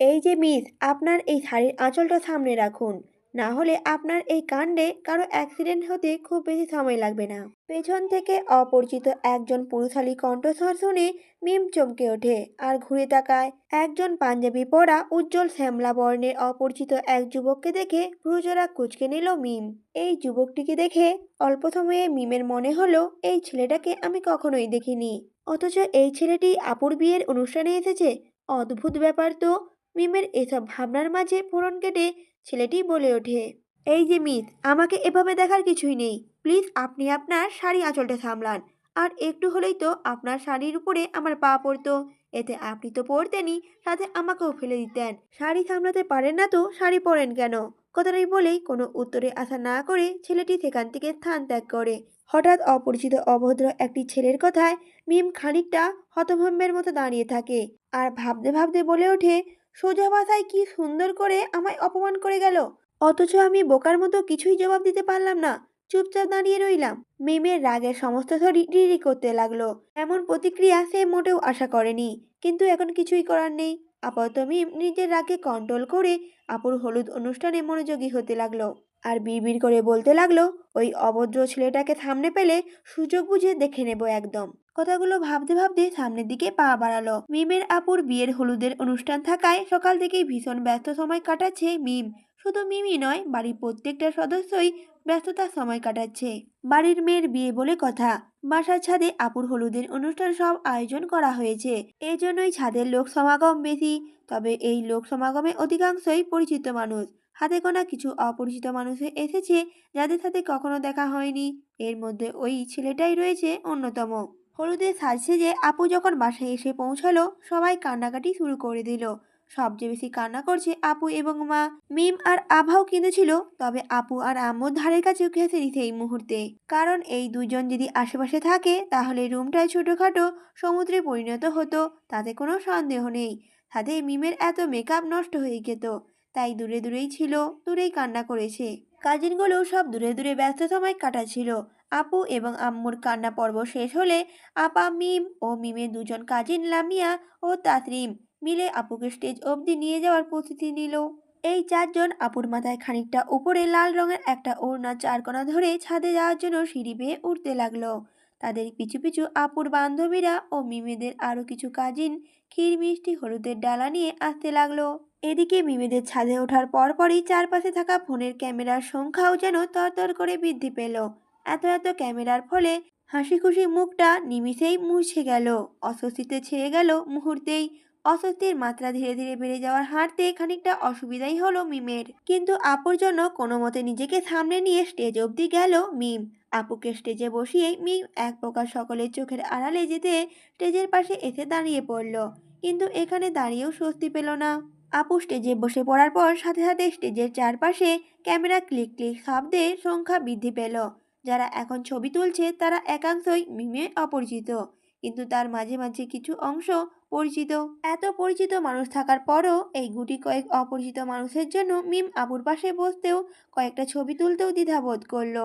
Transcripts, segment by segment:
এই যে মিস, আপনার এই শাড়ির আঁচলটা সামনে রাখুন। না হলে আপনার এই কাণ্ডে কারও অ্যাক্সিডেন্ট হতে খুব বেশি সময় লাগবে না। পেছন থেকে অপরিচিত একজন পুরুষালী কণ্ঠস্বর শুনে মিম চমকে ওঠে আর ঘুরে তাকায়। একজন পাঞ্জাবি পরা উজ্জ্বল শ্যামলা বর্ণের অপরিচিত এক যুবককে দেখে ভ্রুজোড়া কুচকে নিল মিম। এই যুবকটিকে দেখে অল্প সময়ে মিমের মনে হলো, এই ছেলেটাকে আমি কখনোই দেখিনি। অথচ এই ছেলেটি আপুর বিয়ের অনুষ্ঠানে এসেছে। অদ্ভুত ব্যাপার তো। মিমের এসব ভাবনার মাঝে ফোড়ন কেটে ছেলেটি বলে ওঠে, এই যে মিস আমাকে এভাবে দেখার কিছুই নেই। প্লিজ, আপনি আপনার শাড়ি আঁচলটা সামলান। আর একটু হলেই তো আপনার শাড়ির উপরে আমার পা পড়তো। এতে আপনি তো পড়তেনই সাথে আমাকেও ফেলে দিতেন। শাড়ি সামলাতে পারেন না তো? শাড়ি পরেন কেন? কথাটাই বলেই কোনো উত্তরে আশা না করে ছেলেটি সেখান থেকে স্থান ত্যাগ করে। হঠাৎ অপরিচিত অভদ্র একটি ছেলের কথায় মিম খানিকটা হতভম্বের মতো দাঁড়িয়ে থাকে আর ভাবতে ভাবতে বলে ওঠে সোজা ভাষায় কি সুন্দর করে আমায় অপমান করে গেল? অথচ আমি বোকার মতো কিছুই জবাব দিতে পারলাম না। চুপচাপ দাঁড়িয়ে রইলাম। মেমের রাগের সমস্ত শরীর রিরি করতে লাগল। এমন প্রতিক্রিয়া সে মোটেও আশা করেনি। কিন্তু এখন কিছুই করার নেই। আপাতত মেম নিজের রাগে কন্ট্রোল করে আপুর হলুদ অনুষ্ঠানে মনোযোগী হতে লাগল। আর বিড়বিড় করে বলতে লাগল, ওই অভদ্র ছেলেটাকে সামনে পেলে সুযোগ বুঝে দেখে নেব একদম। কথাগুলো ভাবতে ভাবতে সামনের দিকে পা বাড়ালো। মিমের আপুর বিয়ের হলুদের অনুষ্ঠান থাকায় সকাল থেকেই ভীষণ ব্যস্ত সময় কাটাচ্ছে মিম। শুধু মিমই নয়, বাড়ির প্রত্যেকটা সদস্যই ব্যস্ততার সময় কাটাচ্ছে। বাড়ির মেয়ের বিয়ে বলে কথা। বাসার ছাদে আপুর হলুদের অনুষ্ঠান সব আয়োজন করা হয়েছে। এই জন্যই ছাদের লোক সমাগম বেশি, তবে এই লোক সমাগমে অধিকাংশই পরিচিত মানুষ। হাতে গোনা কিছু অপরিচিত মানুষ এসেছে যাদের সাথে কখনো দেখা হয়নি। এর মধ্যে ওই ছেলেটাই রয়েছে অন্যতম। হলুদের সাজছে যে আপু যখন বাসায় এসে পৌঁছালো, সবাই কান্নাকাটি শুরু করে দিল। সবচেয়ে বেশি কান্না করছে আপু এবং মা। মিম আর আভাও কিনেছিল তবে আপু আর আম্মুর ধারের কাছেও ঘেঁষেনি সেই মুহূর্তে। কারণ এই দুজন যদি আশেপাশে থাকে, তাহলে রুমটায় ছোটোখাটো সমুদ্রে পরিণত হতো, তাতে কোনো সন্দেহ নেই। সাথে মিমের এত মেকআপ নষ্ট হয়ে যেত তাই দূরে দূরেই ছিল, দূরেই কান্না করেছে। কাজিনগুলো সব দূরে দূরে ব্যস্ত সময় কাটাচ্ছিল। আপু এবং আম্মুর কান্না পর্ব শেষ হলে আপা, মিম ও মিমের দুজন কাজিন লামিয়া ও তাসরিম মিলে আপুকে স্টেজ অবধি নিয়ে যাওয়ার প্রস্তুতি নিল। এই চারজন আপুর মাথায় খানিকটা উপরে লাল রঙের একটা ওড়না চারকোনা ধরে ছাদে যাওয়ার জন্য সিঁড়ি বেয়ে উঠতে লাগল। তাদের পিছু পিছু আপুর বান্ধবীরা ও মিমেদের আরও কিছু কাজিন ক্ষীর মিষ্টি হলুদের ডালা নিয়ে আসতে লাগল। এদিকে মিমেদের ছাদে ওঠার পরপরই চারপাশে থাকা ফোনের ক্যামেরার সংখ্যাও যেন তরতর করে বৃদ্ধি পেল। এত এত ক্যামেরার ফলে হাসি খুশি মুখটা নিমিষেই মুছে গেল। অস্বস্তিতে ছেড়ে গেল মুহূর্তেই। অস্বস্তির মাত্রা ধীরে ধীরে বেড়ে যাওয়ার হাঁটতে খানিকটা অসুবিধাই হলো মিমের। কিন্তু আপুর জন্য কোনো মতে নিজেকে সামনে নিয়ে স্টেজ অবধি গেল মিম। আপুকে স্টেজে বসিয়ে মিম এক প্রকার সকলের চোখের আড়ালে যেতে স্টেজের পাশে এসে দাঁড়িয়ে পড়ল। কিন্তু এখানে দাঁড়িয়েও স্বস্তি পেল না। আপু স্টেজে বসে পড়ার পর সাথে সাথে স্টেজের চারপাশে ক্যামেরা ক্লিক ক্লিক শব্দের সংখ্যা বৃদ্ধি পেল। যারা এখন ছবি তুলছে, তারা একাংশই মিমে অপরিচিত। কিন্তু তার মাঝে মাঝে কিছু অংশ পরিচিত। এত পরিচিত মানুষ থাকার পরও এই গুটি কয়েক অপরিচিত মানুষের জন্য মিম আপুর পাশে বসতেও কয়েকটা ছবি তুলতেও দ্বিধাবোধ করল।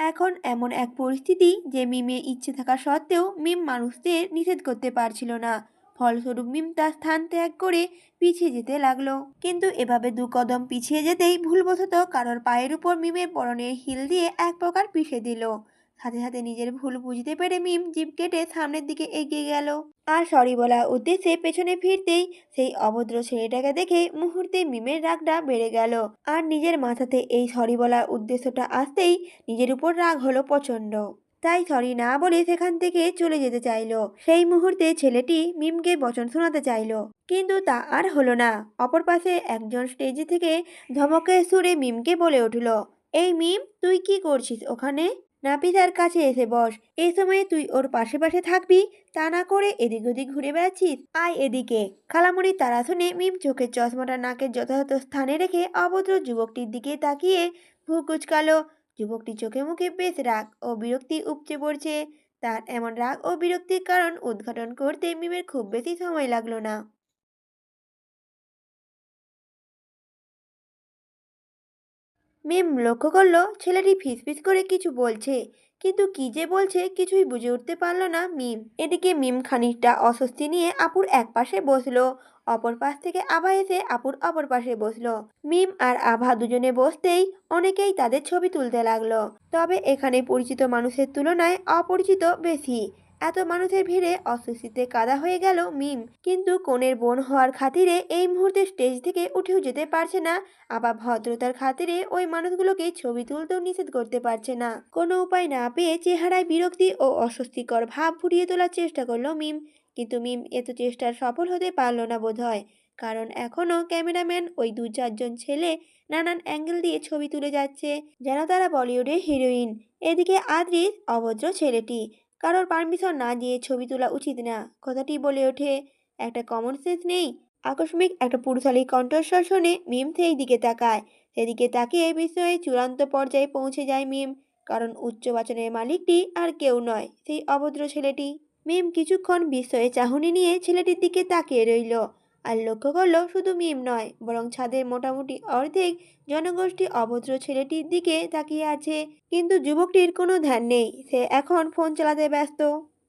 এখন এমন এক পরিস্থিতি যে মিমে ইচ্ছে থাকা সত্ত্বেও মিম মানুষদের নিষেধ করতে পারছিল না। ফলস্বরূপ মিম তার স্থান ত্যাগ করে পিছিয়ে যেতে লাগল। কিন্তু এভাবে দু কদম পিছিয়ে যেতেই ভুলবশত কারোর পায়ের উপর মিমের পরনের হিল দিয়ে এক প্রকার পিষে দিল। সাথে সাথে নিজের ভুল বুঝতে পেরে মিম জিপ কেটে সামনের দিকে এগিয়ে গেল। আর সরি বলার উদ্দেশ্যে পেছনে ফিরতেই সেই অভদ্র ছেলেটাকে দেখে মুহূর্তে মিমের রাগটা বেড়ে গেল। আর নিজের মাথাতে এই সরি বলার উদ্দেশ্যটা আসতেই নিজের উপর রাগ হলো প্রচণ্ড। তাই সরি না বলে সেখান থেকে চলে যেতে চাইলো। সেই মুহূর্তে ছেলেটি মিমকে বচন শোনাতে চাইলো। কিন্তু তা আর হলো না। অপর পাশে একজন স্টেজে থেকে ধমকের সুরে মিমকে বলে উঠল, এই মিম, তুই কি করছিস ওখানে? নাপিতার কাছে এসে বস। এই সময়ে তুই ওর পাশে পাশে থাকবি, তা না করে এদিক ওদিক ঘুরে বেড়াচ্ছিস? আয় এদিকে। খালামুড়ি তারা শুনে মিম চোখের চশমাটা নাকের যথাযথ স্থানে রেখে অভদ্র যুবকটির দিকে তাকিয়ে ভু কুচকালো। যুবকটি চোখে মুখে বেশ রাগ ও বিরক্তি উপচে পড়ছে। তার এমন রাগ ও বিরক্তির কারণ উদ্ঘাটন করতে মিমের খুব বেশি সময় লাগল না। মিম লক্ষ্য করল, ছেলেটি ফিসফিস করে কিছু বলছে, কিন্তু কি যে বলছে কিছুই বুঝে উঠতে পারল না মিম। এদিকে মিম খানিকটা অস্বস্তি নিয়ে আপুর এক পাশে বসল। অপর পাশ থেকে আভা এসে আপুর অপর পাশে বসল। মিম আর আভা দুজনে বসতেই অনেকেই তাদের ছবি তুলতে লাগল। তবে এখানে পরিচিত মানুষের তুলনায় অপরিচিত বেশি। এত মানুষের ভিড়ে অস্বস্তিতে কাদা হয়ে গেল মিম। কিন্তু কনের বোন হওয়ার খাতিরে এই মুহূর্তে স্টেজ থেকে উঠেও যেতে পারছে না। আবার ভদ্রতার খাতিরে ওই মানুষগুলোকে ছবি তুলতেও নিষেধ করতে পারছে না। কোনো উপায় না পেয়ে চেহারায় বিরক্তি ও অস্বস্তিকর ভাব ফুটিয়ে তোলার চেষ্টা করল মিম। কিন্তু মিম এত চেষ্টার সফল হতে পারল না বোধ হয় কারণ এখনও ক্যামেরাম্যান ওই দু চারজন ছেলে নানান অ্যাঙ্গেল দিয়ে ছবি তুলে যাচ্ছে যেন তারা বলিউডের হিরোইন। এদিকে আদ্রিস অভদ্র ছেলেটি কারোর পারমিশন না দিয়ে ছবি তোলা উচিত না। কথাটি বলে ওঠে, একটা কমন সেন্স নেই। আকস্মিক একটা পুরুষালী কণ্ঠস্বর শুনে মিম সেই দিকে তাকায়। সেদিকে তাকিয়ে বিষয়ে চূড়ান্ত পর্যায়ে পৌঁছে যায় মিম। কারণ উচ্চ বাচনের মালিকটি আর কেউ নয়, সেই অভদ্র ছেলেটি। মিম কিছুক্ষণ বিস্ময়ে চাহনি নিয়ে ছেলেটির দিকে তাকিয়ে রইল। আর লক্ষ্য করল শুধু মিম নয়, বরং ছাদের মোটামুটি অর্ধেক জনগোষ্ঠী অভদ্র ছেলেটির দিকে তাকিয়ে আছে। কিন্তু যুবকটির কোনো ধ্যান নেই, সে এখন ফোন চালাতে ব্যস্ত।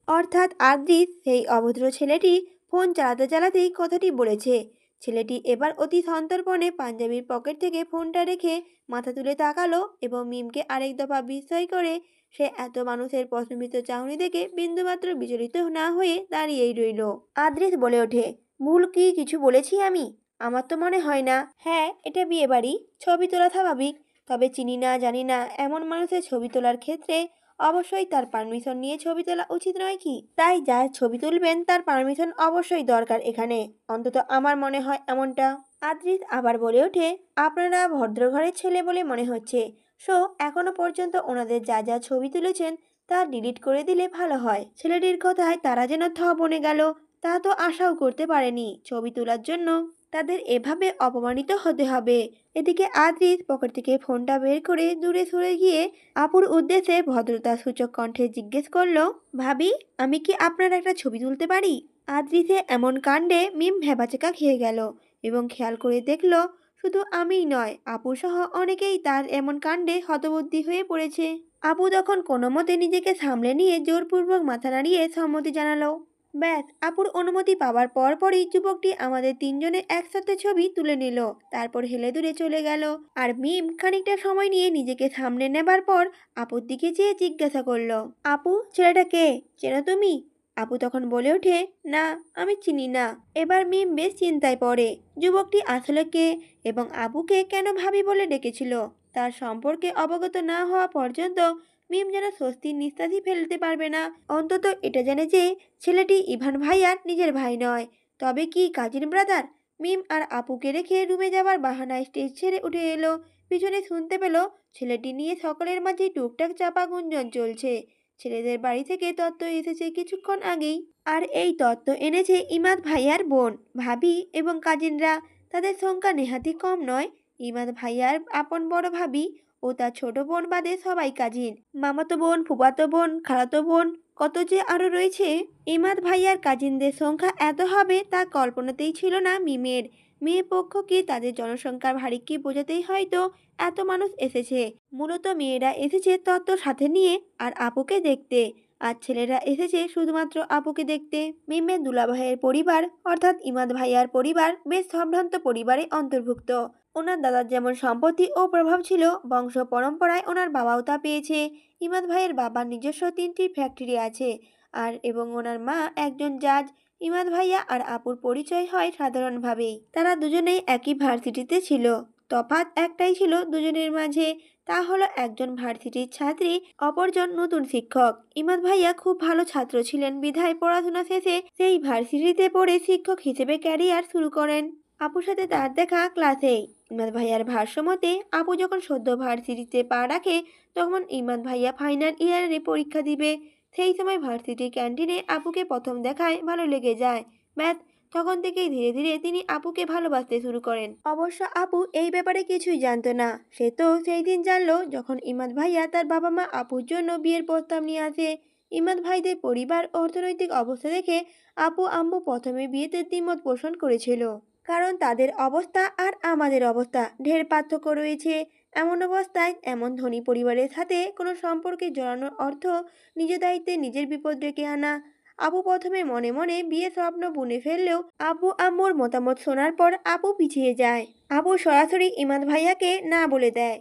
অর্থাৎ আদ্রিস সেই অভদ্র ছেলেটি ফোন চালাতে চালাতেই কথাটি বলেছে। ছেলেটি এবার অতি সন্তর্পণে পাঞ্জাবির পকেট থেকে ফোনটা রেখে মাথা তুলে তাকালো এবং মিমকে আরেক দফা বিস্ময় করে সে এত মানুষের প্রশ্নবিত চাহনি দেখে বিন্দুমাত্র বিচলিত না হয়ে দাঁড়িয়েই রইল। আদ্রিস বলে ওঠে ভুল কি কিছু বলেছি আমি? আমার তো মনে হয় না। হ্যাঁ এটা বিয়ে বাড়ি ছবি তোলা স্বাভাবিক। তবে চিনি না, জানি না, এমন মানুষের ছবি তোলার ক্ষেত্রে অবশ্যই তার পারমিশন নিয়ে ছবি তোলা উচিত নয় কি? তাই যার ছবি তুলবেন, তার পারমিশন অবশ্যই দরকার এখানে। অন্তত আমার মনে হয় এমনটা। আদ্রিত আবার বলে ওঠে, আপনারা ভদ্রঘরের ছেলে বলে মনে হচ্ছে। সো, এখনও পর্যন্ত ওনাদের যা যা ছবি তুলেছেন, তা ডিলিট করে দিলে ভালো হয়। ছেলেটির কথায় তারা যেন থ বনে গেল। তা তো আশাও করতে পারেনি। ছবি তোলার জন্য তাদের এভাবে অপমানিত হতে হবে। এদিকে আদ্রিস পকেট থেকে ফোনটা বের করে দূরে সরে গিয়ে আপুর উদ্দেশ্যে ভদ্রতা সূচক কণ্ঠে জিজ্ঞেস করল, ভাবি, আমি কি আপনার একটা ছবি তুলতে পারি? আদ্রিসে এমন কাণ্ডে মিম ভেবাচেকা খেয়ে গেল এবং খেয়াল করে দেখল, শুধু আমিই নয়, আপু সহ অনেকেই তার এমন কাণ্ডে হতবুদ্ধি হয়ে পড়েছে। আপু তখন কোনো মতে নিজেকে সামলে নিয়ে জোরপূর্বক মাথা নাড়িয়ে সম্মতি জানালো। ব্যাস, আপুর অনুমতি পাওয়ার পর পরই যুবকটি আমাদের তিনজনের একসাথে ছবি তুলে নিল। তারপর হেলে দূরে চলে গেল। আর মিম খানিকটা সময় নিয়ে নিজেকে সামনে নেবার পর আপুর দিকে চেয়ে জিজ্ঞাসা করল, আপু, ছেলেটা কে? চেনো তুমি? আপু তখন বলে ওঠে, না, আমি চিনি না। এবার মিম বেশ চিন্তায় পড়ে, যুবকটি আসলে কে এবং আবুকে কেন ভাবি বলে ডেকেছিল? তার সম্পর্কে অবগত না হওয়া পর্যন্ত মিম যেন স্বস্তির নিঃশ্বাসই ফেলতে পারবে না। অন্তত এটা জানে যে ছেলেটি ইভান ভাইয়ার নিজের ভাই নয়। তবে কি কাজিন ব্রাদার? মিম আর আপুকে রেখে রুমে যাবার বাহানায় স্টেজ ছেড়ে উঠে এলো। পিছনে শুনতে পেল ছেলেটি নিয়ে সকলের মাঝে টুকটাক চাপা গুঞ্জন চলছে। ছেলেদের বাড়ি থেকে তত্ত্ব এসেছে কিছুক্ষণ আগেই। আর এই তত্ত্ব এনেছে ইমাদ ভাইয়ার বোন, ভাবি এবং কাজিনরা। তাদের সংখ্যা নেহাতি কম নয়। ইমাদ ভাইয়ার আপন বড় ভাবি ও তার ছোট বোন বাদে সবাই কাজিন। মামাতো বোন, ফুফাতো বোন, খালাতো বোন, কত যে আরও রয়েছে ইমাদ ভাইয়ার কাজিনদের সংখ্যা এত হবে তা কল্পনাতেই ছিল না মিমের। মেয়ে পক্ষকে তাদের জনসংখ্যার ভারীকে বোঝাতেই হয়তো এত মানুষ এসেছে। মূলত মেয়েরা এসেছে তত্ত্ব সাথে নিয়ে আর আপুকে দেখতে। আর ছেলেরা এসেছে শুধুমাত্র আপুকে দেখতে। মিমের দুলাভাইয়ের পরিবার, অর্থাৎ ইমাদ ভাইয়ার পরিবার, বেশ সম্ভ্রান্ত পরিবারে অন্তর্ভুক্ত। ওনার দাদার যেমন সম্পত্তি ও প্রভাব ছিল, বংশ পরম্পরায় ওনার বাবাও তা পেয়েছে। ইমাদ ভাইয়ের বাবার নিজস্ব তিনটি ফ্যাক্টরি আছে আর এবং ওনার মা একজন জাজ ইমাদ ভাইয়া আর আপুর পরিচয় হয় সাধারণভাবেই। তারা দুজনেই একই ভার্সিটিতে ছিল। তফাৎ একটাই ছিল দুজনের মাঝে। তা হলো একজন ভার্সিটির ছাত্রী, অপরজন নতুন শিক্ষক। ইমাদ ভাইয়া খুব ভালো ছাত্র ছিলেন। বিধায় পড়াশোনা শেষে সেই ভার্সিটিতে পড়ে শিক্ষক হিসেবে ক্যারিয়ার শুরু করেন। আপুর সাথে তার দেখা ক্লাসেই ইমাদ ভাইয়ার ভাষ্য মতে আপু যখন সদ্য ভার্সিটিতে পা রাখে, তখন ইমাদ ভাইয়া ফাইনাল ইয়ারে পরীক্ষা দিবে। সেই সময় ভার্সিটির ক্যান্টিনে আপুকে প্রথম দেখায় ভালো লেগে যায়। ব্যাস, তখন থেকেই ধীরে ধীরে তিনি আপুকে ভালোবাসতে শুরু করেন। অবশ্য আপু এই ব্যাপারে কিছুই জানতো না। সে তো সেই দিন জানলো যখন ইমাদ ভাইয়া তার বাবা মা আপুর জন্য বিয়ের প্রস্তাব নিয়ে আসে। ইমাদ ভাইদের পরিবার অর্থনৈতিক অবস্থা দেখে আপু আম্মু প্রথমে বিয়েতে দ্বিমত পোষণ করেছিল। কারণ তাদের অবস্থা আর আমাদের অবস্থা। ঢের পার্থক্য রয়েছে। এমন অবস্থায় এমন ধনী পরিবারের সাথে কোনো সম্পর্কে জড়ানোর অর্থ নিজ দায়িত্বে নিজের বিপদ ডেকে আনা। আবু প্রথমে মনে মনে বিয়ে স্বপ্ন বুনে ফেললেও আবু আম্মুর মতামত শোনার পর আবু পিছিয়ে যায়। আবু সরাসরি ইমাদ ভাইয়াকে না বলে দেয়।